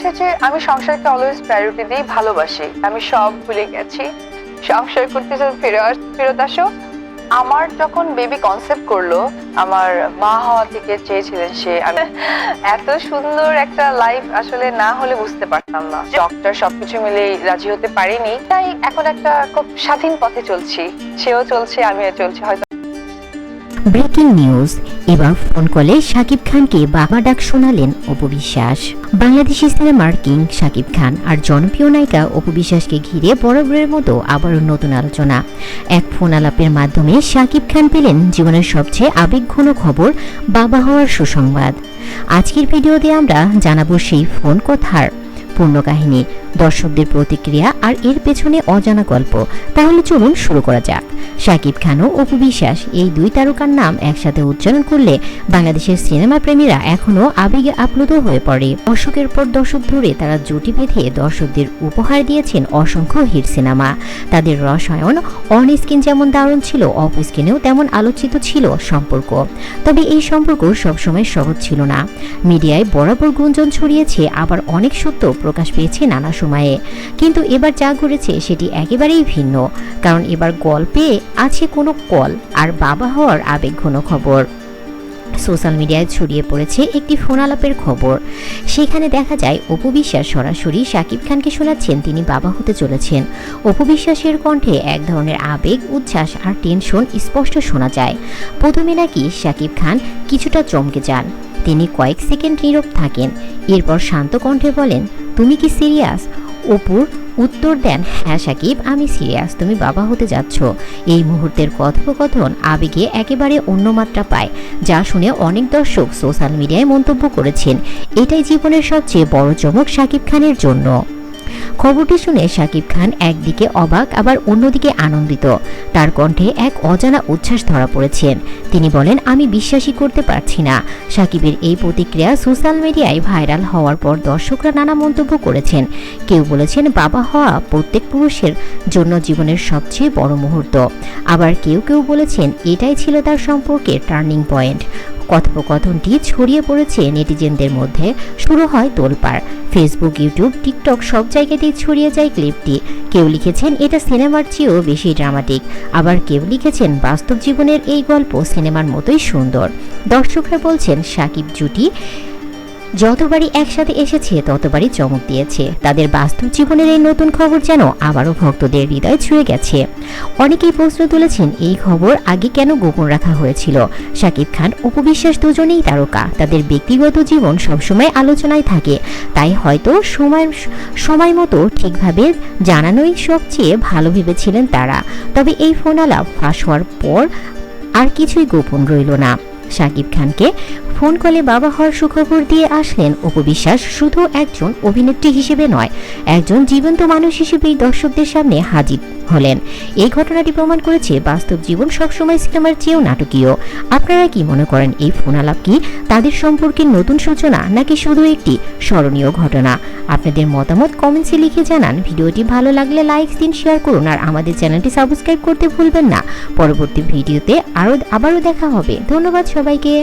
যে আমি সংসারকে অলওয়েজ প্রায়োরিটি দিই ভালোবাসি। আমি সব ভুলে গেছি। সংসার করতে চাই ফিরে ফেরত আসো, আমার যখন বেবি কনসেপ্ট করল, আমার মা হওয়া থেকে চেয়েছিলেন সে এত সুন্দর একটা লাইফ আসলে না হলে বুঝতে পারতাম না। ডক্টর সবকিছু মিলে রাজি হতে পারিনি। তাই এখন একটা খুব স্বাধীন পথে চলছি। সেও চলছে, আমিও চলছি। হয়তো ব্রেকিং নিউজ। এবার ফোন কলে শাকিব খানকে বাবা ডাক শোনালেন অপু বিশ্বাস। বাংলাদেশি সিনেমার কিং শাকিব খান আর জনপ্রিয় নায়িকা অপু বিশ্বাসকে ঘিরে বরাবরের মতো আবারও নতুন আলোচনা। এক ফোন আলাপের মাধ্যমে শাকিব খান পেলেন জীবনের সবচেয়ে আবেগঘন খবর, বাবা হওয়ার সুসংবাদ। আজকের ভিডিওতে আমরা জানাব সেই ফোন কথার। পূর্ণ কাহিনী দর্শকদের প্রতিক্রিয়া আর এর পেছনে অজানা গল্প। তাহলে চলুন শুরু করা যাক। শাকিব খান ও অপু বিশ্বাস এই দুই তারকার নাম একসাথে উচ্চারণ করলে বাংলাদেশের সিনেমা প্রেমীরা এখনও আবেগে আপ্লুত হয়ে পড়ে। দশকের পর দশক ধরে তারা জুটি বেঁধে দর্শকদের উপহার দিয়েছেন অসংখ্য হিট সিনেমা। তাদের রসায়ন অন স্ক্রিন যেমন দারুণ ছিল, অফ স্ক্রিনেও তেমন আলোচিত ছিল সম্পর্ক। তবে এই সম্পর্ক সবসময় সহজ ছিল না। মিডিয়ায় বরাবর গুঞ্জন ছড়িয়েছে, আবার অনেক সত্য প্রকাশ পেয়েছে নানা সময়ে। কিন্তু এবার যা ঘুরেছে সেটি একেবারেই ভিন্ন। কারণ এবার গল্পে আছে কোনো কল আর বাবা হওয়ার আবেগঘন খবর। সোশ্যাল মিডিয়ায় ছড়িয়ে পড়েছে একটি ফোন আলাপের খবর। সেখানে দেখা যায়, অপু বিশ্বাস সরাসরি শাকিব খানকে শোনাচ্ছেন, তিনি বাবা হতে চলেছেন। অপু বিশ্বাসের কণ্ঠে এক ধরনের আবেগ, উচ্ছ্বাস আর টেনশন স্পষ্ট শোনা যায়। প্রথমে নাকি শাকিব খান কিছুটা চমকে যান। তিনি কয়েক সেকেন্ড নীরব থাকেন। এরপর শান্ত কণ্ঠে বলেন, তুমি কি সিরিয়াস অপুর উত্তর দেন হ্যাঁ সাকিব, আমি সিরিয়াস তুমি বাবা হতে যাচ্ছ। এই মুহূর্তের কথোপকথন আবেগে একেবারে অন্য মাত্রা পায়, যা শুনে অনেক দর্শক সোশ্যাল মিডিয়ায় মন্তব্য করেছেন। এটাই জীবনের সবচেয়ে বড় চমক সাকিব খানের জন্য। খবরটি শুনে শাকিব খান একদিকে অবাক, আবার অন্যদিকে আনন্দিত। তার কণ্ঠে এক অজানা উচ্ছ্বাস ধরা পড়েছেন তিনি বলেন, আমি বিশ্বাসই করতে পারছি না। সাকিবের এই প্রতিক্রিয়া সোশ্যাল মিডিয়ায় ভাইরাল হওয়ার পর দর্শকরা নানা মন্তব্য করেছেন। কেউ বলেছেন, বাবা হওয়া প্রত্যেক পুরুষের জন্য জীবনের সবচেয়ে বড় মুহূর্ত। আবার কেউ কেউ বলেছেন, এটাই ছিল তার সম্পর্কে টার্নিং পয়েন্ট। কথোপকথনটি ছড়িয়ে পড়েছে নেটিজেনদের মধ্যে। শুরু হয় তোলপাড়। ফেসবুক ইউটিউব টিকটক সব জায়গাতেই ছড়িয়ে যায় ক্লিপটি। কেউ লিখেছেন, এটা সিনেমার চেয়েও বেশি ড্রামাটিক আবার কেউ লিখেছেন, বাস্তব জীবনের এই গল্প সিনেমার মতোই সুন্দর। দর্শকরা বলছেন, সাকিব জুটি যতবারই একসাথে এসেছে, ততবারই চমক দিয়েছে। তাদের বাস্তব জীবনের এই নতুন খবর যেন আবারও ভক্তদের হৃদয় ছুঁয়ে গেছে। অনেকেই প্রশ্ন তুলেছেন, এই খবর আগে কেন গোপন রাখা হয়েছিল? শাকিব খান উপবিশ্বাস দুজনেই তারকা। তাদের ব্যক্তিগত জীবন সবসময় আলোচনায় থাকে। তাই হয়তো সময় সময় মতো ঠিকভাবে জানানোই সবচেয়ে ভালো ভেবেছিলেন তারা। তবে এই ফোন আলাপ ফাঁস হওয়ার পর আর কিছুই গোপন রইল না। শাকিব খানকে ফোন কলে বাবা হওয়ার সুখবর দিয়ে আসলেন অপবিশ্বাস শুধু একজন অভিনেত্রী হিসেবে নয়, একজন জীবন্ত মানুষ হিসেবেই দর্শকদের সামনে হাজির হলেন। এই ঘটনাটি প্রমাণ করেছে বাস্তব জীবন সবসময় সিনেমার চেয়েও নাটকীয়। আপনারা কি মনে করেন এই ফোন আলাপ কি তাদের সম্পর্কে নতুন সূচনা নাকি শুধু একটি স্মরণীয় ঘটনা? আপনাদের মতামত কমেন্টসে লিখে জানান। ভিডিওটি ভালো লাগলে লাইক দিন শেয়ার করুন আর আমাদের চ্যানেলটি সাবস্ক্রাইব করতে ভুলবেন না। পরবর্তী ভিডিওতে আরও আবারও দেখা হবে। ধন্যবাদ সবাইকে।